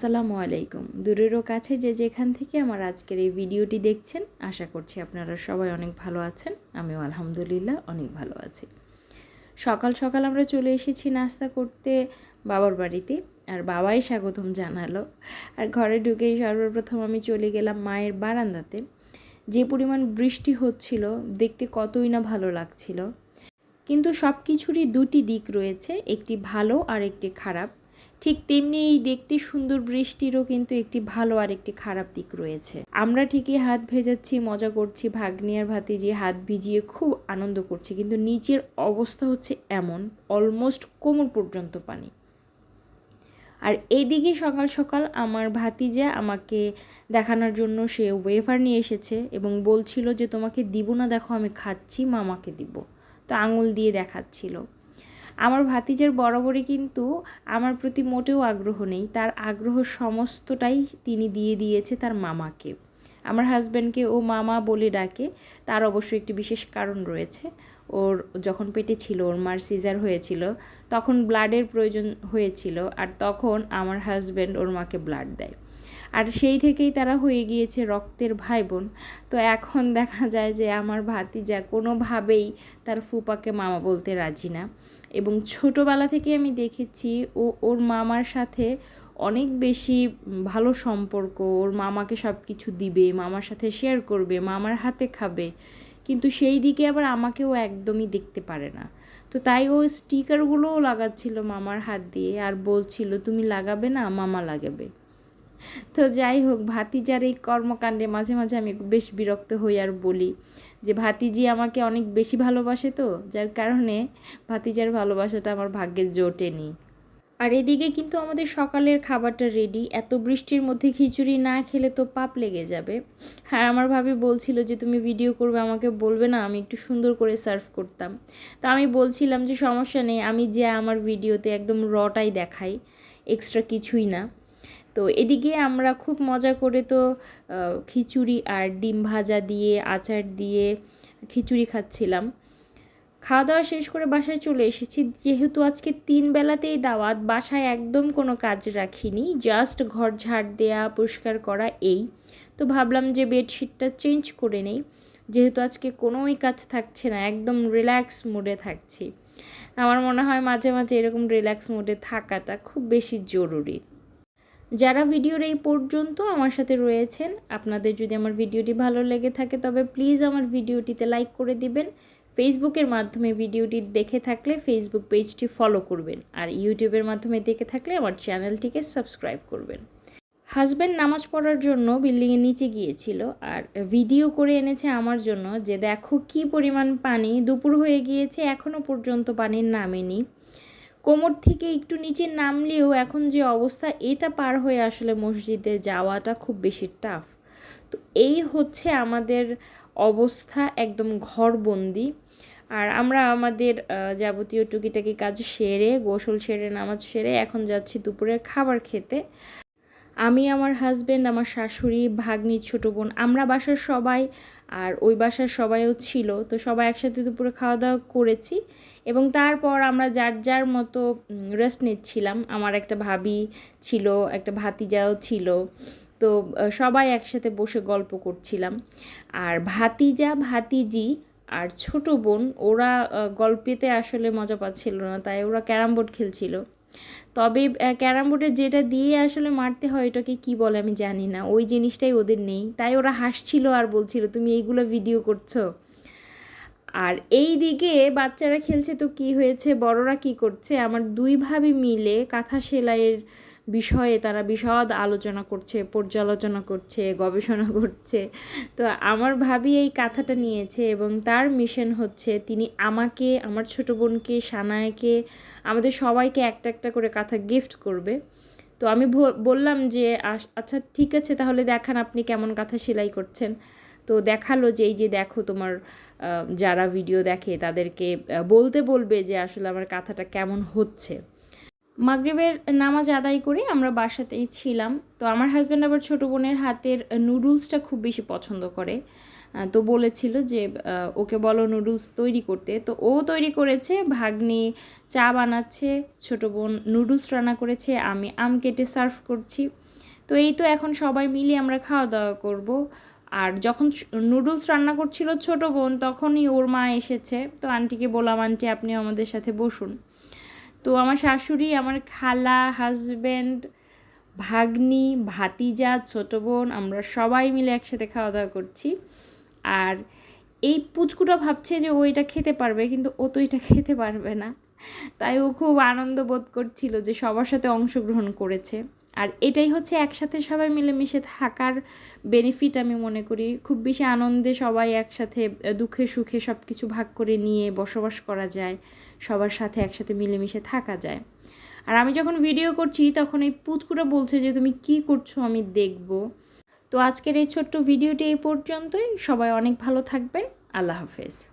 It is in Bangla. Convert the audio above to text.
আসসালামু আলাইকুম। দূরেরও কাছে যে যেখান থেকে আমার আজকের এই ভিডিওটি দেখছেন, আশা করছি আপনারা সবাই অনেক ভালো আছেন, আমিও আলহামদুলিল্লাহ অনেক ভালো আছি। সকাল সকাল আমরা চলে এসেছি নাস্তা করতে বাবার বাড়িতে, আর বাবাই স্বাগতম জানালো। আর ঘরে ঢুকেই সর্বপ্রথম আমি চলে গেলাম মায়ের বারান্দাতে। যে পরিমাণ বৃষ্টি হচ্ছিল, দেখতে কতই না ভালো লাগছিল। কিন্তু সব কিছুরই দুটি দিক রয়েছে, একটি ভালো আর একটি খারাপ। ঠিক তেমনি এই দেখতে সুন্দর বৃষ্টিরও কিন্তু একটি ভালো আর একটি খারাপ দিক রয়েছে। আমরা ঠিকই হাত ভেজাচ্ছি, মজা করছি ভাগ্নিয়ার ভাতে যে হাত ভিজিয়ে খুব আনন্দ করছি, কিন্তু নিচের অবস্থা হচ্ছে এমন অলমোস্ট কোমর পর্যন্ত পানি। আর এইদিকে সকাল সকাল আমার ভাতিজা আমাকে দেখানোর জন্য সে ওয়েফার নিয়ে এসেছে এবং বলছিল যে, তোমাকে দিব না, দেখো আমি খাচ্ছি, মামাকে দিব। তো আঙুল দিয়ে দেখাচ্ছিল। আমার ভাতিজার বরাবরই কিন্তু আমার প্রতি মোটেও আগ্রহ নেই। তার আগ্রহ সমস্তটাই তিনি দিয়ে দিয়েছে তার মামাকে। আমার হাজব্যান্ডকে ও মামা বলে ডাকে। তার অবশ্যই একটি বিশেষ কারণ রয়েছে। ওর যখন পেটে ছিল, ওর মার সিজার হয়েছিল, তখন ব্লাডের প্রয়োজন হয়েছিল আর তখন আমার হাজব্যান্ড ওর মাকে ব্লাড দেয়। আর সেই থেকেই তারা হয়ে গিয়েছে রক্তের ভাই বোন তো এখন দেখা যায় যে আমার ভাতিজা কোনোভাবেই তার ফুপাকে মামা বলতে রাজি না। এবং ছোটোবেলা থেকে আমি দেখেছি ও, ওর মামার সাথে অনেক বেশি ভালো সম্পর্ক। ওর মামাকে সব কিছু দিবে, মামার সাথে শেয়ার করবে, মামার হাতে খাবে। কিন্তু সেই দিকে আবার আমাকেও একদমই দেখতে পারে না। তো তাই ও স্টিকারগুলোও লাগাচ্ছিল মামার হাত দিয়ে আর বলছিল, তুমি লাগাবে না, মামা লাগাবে। তো যাই হোক, ভাতিজার এই কর্মকাণ্ডে মাঝে মাঝে আমি বেশ বিরক্ত হই আর বলি। যে ভাতিজি আমাকে অনেক বেশি ভালোবাসে তো, যার কারণে ভাতিজার ভালোবাসাটা আমার ভাগ্যে জোটেনি। আর এদিকে কিন্তু আমাদের সকালের খাবারটা রেডি এত বৃষ্টির মধ্যে খিচুড়ি না খেলে তো পাপ লেগে যাবে। আর আমার ভাবি বলছিল যে, তুমি ভিডিও করবে, আমাকে বলবে না, আমি একটু সুন্দর করে সার্ভ করতাম। তো আমি বলছিলাম যে, সমস্যা নেই, আমি যে আমার ভিডিওতে একদম রটাই দেখাই এক্সট্রা কিছুই না। তো এদিকে আমরা খুব মজা করে তো খিচুড়ি আর ডিম ভাজা দিয়ে, আচার দিয়ে খিচুড়ি খাচ্ছিলাম। খাওয়া দাওয়া শেষ করে বাসায় চলে এসেছি। যেহেতু আজকে তিন বেলাতেই দাওয়াত, বাসায় একদম কোনো কাজ রাখিনি জাস্ট ঘর ঝাড় দেয়া, পরিষ্কার করা এই। তো ভাবলাম যে বেডশিটটা চেঞ্জ করে নেই। যেহেতু আজকে কোনোই কাজ থাকছে না, একদম রিল্যাক্স মোডে থাকছি। আমার মনে হয় মাঝে মাঝে এরকম রিল্যাক্স মোডে থাকাটা খুব বেশি জরুরি। যারা ভিডিওর এই পর্যন্ত আমার সাথে রয়েছেন, আপনাদের যদি আমার ভিডিওটি ভালো লেগে থাকে, তবে প্লিজ আমার ভিডিওটিতে লাইক করে দিবেন। ফেসবুকের মাধ্যমে ভিডিওটি দেখে থাকলে ফেসবুক পেজটি ফলো করবেন। আর ইউটিউবের মাধ্যমে দেখে থাকলে আমার চ্যানেলটিকে সাবস্ক্রাইব করবেন। হাজব্যান্ড নামাজ পড়ার জন্য বিল্ডিংয়ের নিচে গিয়েছিল আর ভিডিও করে এনেছে আমার জন্য যে, দেখো কি পরিমাণ পানি, দুপুর হয়ে গিয়েছে এখনও পর্যন্ত পানির নামেনি। কোমর থেকে একটু নিচে নামলেও এখন যে অবস্থা, এটা পার হয়ে আসলে মসজিদে যাওয়াটা খুব বেশি টাফ তো এই হচ্ছে আমাদের অবস্থা, একদম ঘরবন্দি। আর আমরা আমাদের যাবতীয় টুকিটাকি কাজ সেরে, গোসল সেরে, নামাজ সেরে এখন যাচ্ছি দুপুরের খাবার খেতে। আমি, আমার হাজব্যান্ড আমার শাশুড়ি ভাগ্নি ছোটো বোন, আমরা বাসার সবাই আর ওই বাসার সবাইও ছিল। তো সবাই একসাথে দুপুরে খাওয়া দাওয়া করেছি। এবং তারপর আমরা যার যার মতো রেস্ট নিচ্ছিলাম। আমার একটা ভাবি ছিল, একটা ভাতিজাও ছিল। তো সবাই একসাথে বসে গল্প করছিলাম। আর ভাতিজা, ভাতিজি আর ছোট বোন, ওরা গল্পেতে আসলে মজা পাচ্ছিল না। তাই ওরা ক্যারাম বোর্ড খেলছিল। তবে ক্যারাম বোর্ডে যেটা দিয়ে আসলে মারতে হয় এটাকে কি বলে আমি জানি না। ওই জিনিসটাই ওদের নেই। তাই ওরা হাসছিল আর বলছিল, তুমি এইগুলো ভিডিও করছ? আর এই দিকে বাচ্চারা খেলছে তো কি হয়েছে, বড়রা কি করছে? আমার দুই ভাবি মিলে কাঁথা সেলাইয়ের বিষয়ে তারা বিশদ আলোচনা করছে, পর্যালোচনা করছে, গবেষণা করছে। তো আমার ভাবি এই কাঁথাটা নিয়েছে এবং তার মিশন হচ্ছে তিনি আমাকে, আমার ছোটো বোনকে সানায়কে আমাদের সবাইকে একটা একটা করে কাঁথা গিফট করবে। তো আমি বললাম যে আচ্ছা ঠিক আছে, তাহলে দেখান আপনি কেমন কাঁথা সেলাই করছেন? তো দেখাল যে, এই যে দেখো তোমার যারা ভিডিও দেখে তাদেরকে বলতে বলবে যে, আসলে আমার কাঁথাটা কেমন হচ্ছে। মাগরীবের নামাজ আদায় করে আমরা বাসাতেই ছিলাম। তো আমার হাজব্যান্ড আবার ছোটো বোনের হাতের নুডলসটা খুব বেশি পছন্দ করে। তো বলেছিল যে ওকে বলো নুডলস তৈরি করতে। তো ও তৈরি করেছে, ভাগ্নি চা বানাচ্ছে, ছোটো বোন নুডলস রান্না করেছে, আমি আম কেটে সার্ভ করছি। তো এই তো এখন সবাই মিলে আমরা খাওয়া দাওয়া করব। আর যখন নুডলস রান্না করছিল ছোট বোন, তখনই ওর মা এসেছে। তো আন্টিকে বললাম, আন্টি আপনি আমাদের সাথে বসুন। তো আমার শাশুড়ি, আমার খালা হাজব্যান্ড ভাগ্নি, ভাতিজা, ছোট বোন, আমরা সবাই মিলে একসাথে খাওয়া দাওয়া করছি। আর এই পুচকুটা ভাবছে যে ও এটা খেতে পারবে, কিন্তু ও তো এটা খেতে পারবে না। তাই ও খুব আনন্দ বোধ করছিল যে সবার সাথে অংশগ্রহণ করেছে। আর এটাই হচ্ছে একসাথে সবাই মিলেমিশে থাকার বেনিফিট আমি মনে করি। খুব বেশি আনন্দে সবাই একসাথে দুঃখে সুখে সব কিছু ভাগ করে নিয়ে বসবাস করা যায়, সবার সাথে একসাথে মিলেমিশে থাকা যায়। আর আমি যখন ভিডিও করছি, তখন এই পুচকুটা বলছে যে, তুমি কি করছ? আমি দেখব। তো আজকের এই ছোট্ট ভিডিওটি এই পর্যন্তই। সবাই অনেক ভালো থাকবেন। আল্লাহ হাফেজ।